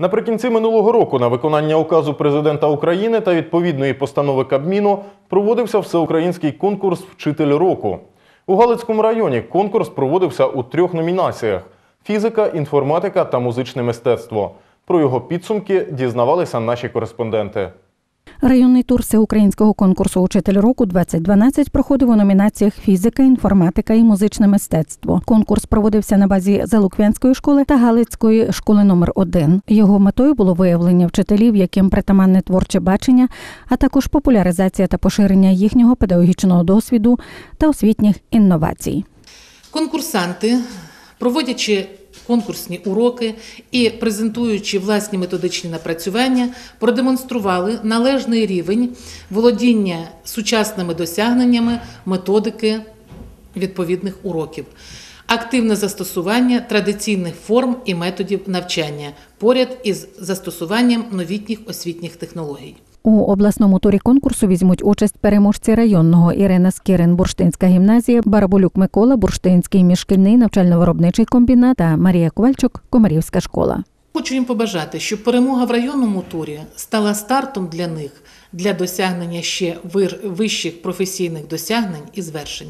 Наприкінці минулого року на виконання указу президента України та відповідної постанови Кабміну проводився всеукраїнський конкурс Вчитель року. У Галицькому районі конкурс проводився у трьох номінаціях: фізика, інформатика та музичне мистецтво. Про його підсумки дізнавалися наші кореспонденти. Районний тур всеукраїнського конкурсу Учитель року 2012 проходив у номінаціях фізика, інформатика і музичне мистецтво. Конкурс проводився на базі Залуквянської школи та Галицької школи номер 1 Його метою було виявлення вчителів, яким притаманне творче бачення, а також популяризація та поширення їхнього педагогічного досвіду та освітніх інновацій. Конкурсанти, проводячи конкурсні уроки і презентуючи власні методичні напрацювання, продемонстрували належний рівень володіння сучасними досягненнями методики відповідних уроків, активне застосування традиційних форм і методів навчання поряд із застосуванням новітніх освітніх технологій. У обласному турі конкурсу візьмуть участь переможці районного Ірина Скірин, Бурштинська гімназія, Бараболюк Микола, Бурштинський міжшкільний навчально-виробничий комбінат та Марія Ковальчук, Комарівська школа. Хочу їм побажати, щоб перемога в районному турі стала стартом для них для досягнення ще вищих професійних досягнень і звершень.